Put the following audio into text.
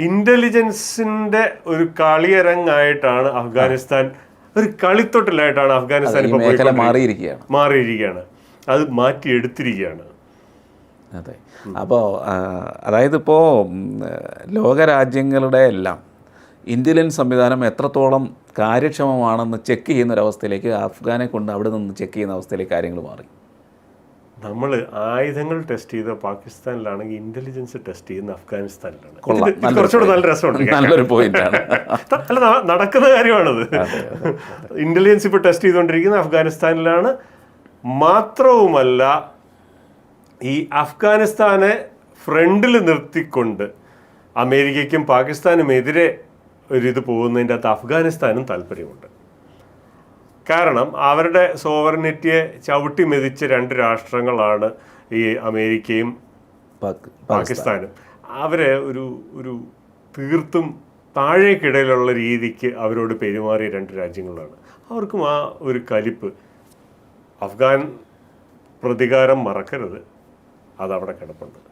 ഇന്റലിജൻസിന്റെ ഒരു കളിയരങ്ങായിട്ടാണ് അഫ്ഗാനിസ്ഥാൻ ഒരു കളിത്തൊട്ടിലായിട്ടാണ് അഫ്ഗാനിസ്ഥാൻ ഇപ്പോൾ മാറിയിരിക്കുകയാണ്. മാറിയിരിക്കുകയാണ്. അത് മാറ്റിയെടുത്തിരിക്കുകയാണ്. അതെ. അപ്പോൾ അതായത് ഇപ്പോൾ ലോകരാജ്യങ്ങളുടെ എല്ലാം ഇന്ത്യൻ സംവിധാനം എത്രത്തോളം കാര്യക്ഷമമാണെന്ന് ചെക്ക് ചെയ്യുന്ന ഒരവസ്ഥയിലേക്ക് അഫ്ഗാനെ കൊണ്ട് അവിടെ നിന്ന് ചെക്ക് ചെയ്യുന്ന അവസ്ഥയിലേക്ക് കാര്യങ്ങൾ മാറി. നമ്മൾ ആയുധങ്ങൾ ടെസ്റ്റ് ചെയ്ത പാകിസ്ഥാനിലാണെങ്കിൽ ഇന്റലിജൻസ് ടെസ്റ്റ് ചെയ്യുന്ന അഫ്ഗാനിസ്ഥാനിലാണ്. ഇത് ഇത് കുറച്ചുകൂടെ നല്ല രസമുണ്ട് നല്ലൊരു പോയിന്റാണ് അല്ല നടക്കുന്ന കാര്യമാണത്. ഇന്റലിജൻസ് ഇപ്പോൾ ടെസ്റ്റ് ചെയ്തുകൊണ്ടിരിക്കുന്ന അഫ്ഗാനിസ്ഥാനിലാണ്. മാത്രവുമല്ല ഈ അഫ്ഗാനിസ്ഥാനെ ഫ്രണ്ടിൽ നിർത്തിക്കൊണ്ട് അമേരിക്കയ്ക്കും പാകിസ്ഥാനും എതിരെ ഒരിത് പോകുന്നതിന്റെ അകത്ത് അഫ്ഗാനിസ്ഥാനും താല്പര്യമുണ്ട്. കാരണം അവരുടെ സോവറിനിറ്റിയെ ചവിട്ടി മെതിച്ച രണ്ട് രാഷ്ട്രങ്ങളാണ് ഈ അമേരിക്കയും പാക്- പാകിസ്ഥാനും. അവരെ ഒരു ഒരു തീർത്തും താഴേക്കിടയിലുള്ള രീതിക്ക് അവരോട് പെരുമാറിയ രണ്ട് രാജ്യങ്ങളാണ്. അവർക്കും ആ ഒരു കലിപ്പ് അഫ്ഗാൻ പ്രതികാരം മറക്കരുത്. അതവിടെ കിടപ്പുണ്ട്.